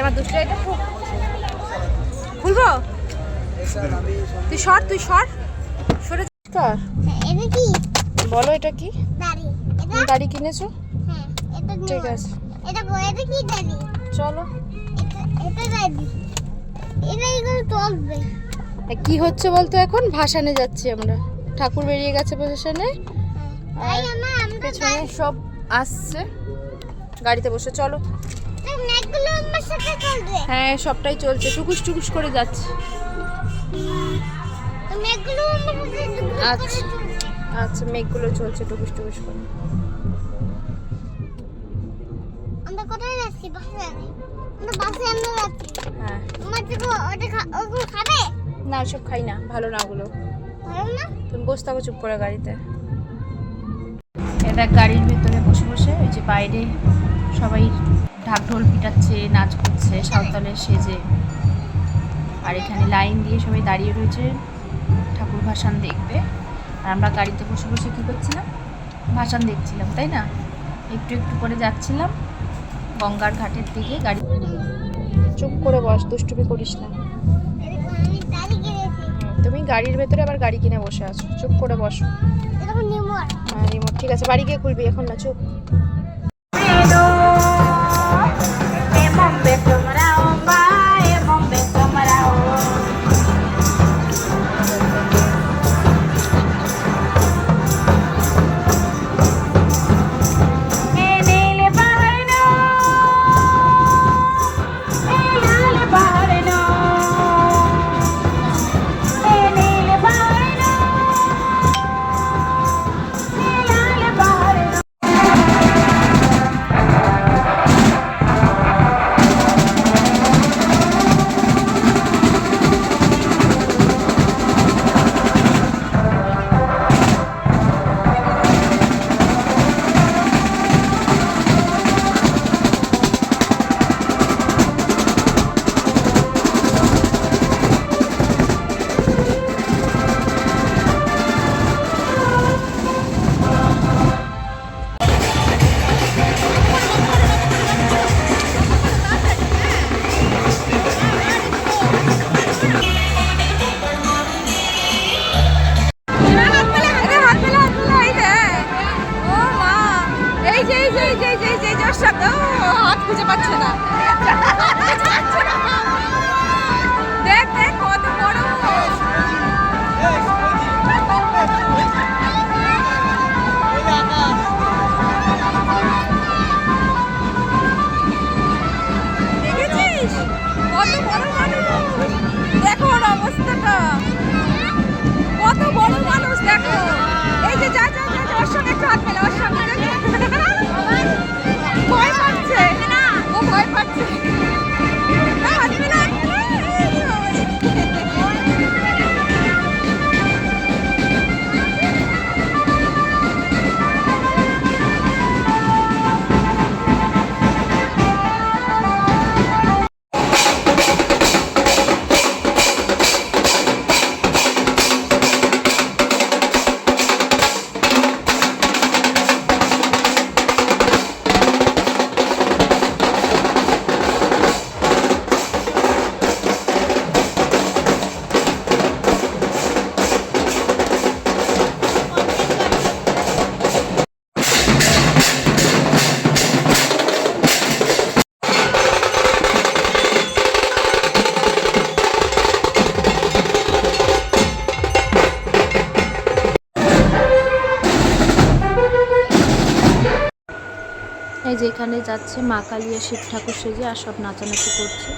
আমার দুটো এটা খুলবো? তুই সর তুই সর। সরে কি? বলো এটা কি? গাড়ি কিনেছো? হ্যাঁ এটা ঠিক আছে। চলো। কি হচ্ছে বলতো এখন? ভাসানে যাচ্ছি আমরা। ঠাকুর বেরিয়ে গেছে ভাসানে আমরা পেছনে সব আসছে। গাড়িতে বসে। চলো। হ্যাঁ সবটাই চলছে। টুকুস টুকুস করে যাচ্ছে। আচ্ছা। আচ্ছা মেঘগুলো চলছে টুকুস টুকুস করে। আমরা কোথায় যাচ্ছি? বাসে আমরা বাসে আমরা যাচ্ছি। হ্যাঁ। আমার থেকে ওটা ওগুলো খাবে? না ওসব খাই না। ভালো না ওগুলো। ভালো না? তুমি বসতে হবে চুপ করে গাড়িতে। এটা গাড়ির ভেতরে বসে বসে ওই যে বাইরে সবাই ঢাক ঢোল পিটাচ্ছে নাচ করছে সাঁওতালের সেজে আর এখানে লাইন দিয়ে সবাই দাঁড়িয়ে রয়েছে ঠাকুর ভাসান দেখবে আর আমরা গাড়িতে বসে বসে কী করছিলাম? ভাসান দেখছিলাম তাই না? একটু একটু করে যাচ্ছিলাম গঙ্গার ঘাটের দিকে গাড়ি চুপ করে বস দুষ্টুমি করিস না। তুমি গাড়ির ভেতরে আবার গাড়ি কিনে বসে আছো। চুপ করে বসো। হ্যাঁ রিমোট ঠিক আছে বাড়ি গিয়ে খুলবি এখন না চুপ। যে যে যে যে যে যার সাথে হাত খুঁজে পাচ্ছে না এই যে যাচ্ছে মা কালিয়া শিব ঠাকুর সেজে আর সব নাচানাচি করছে।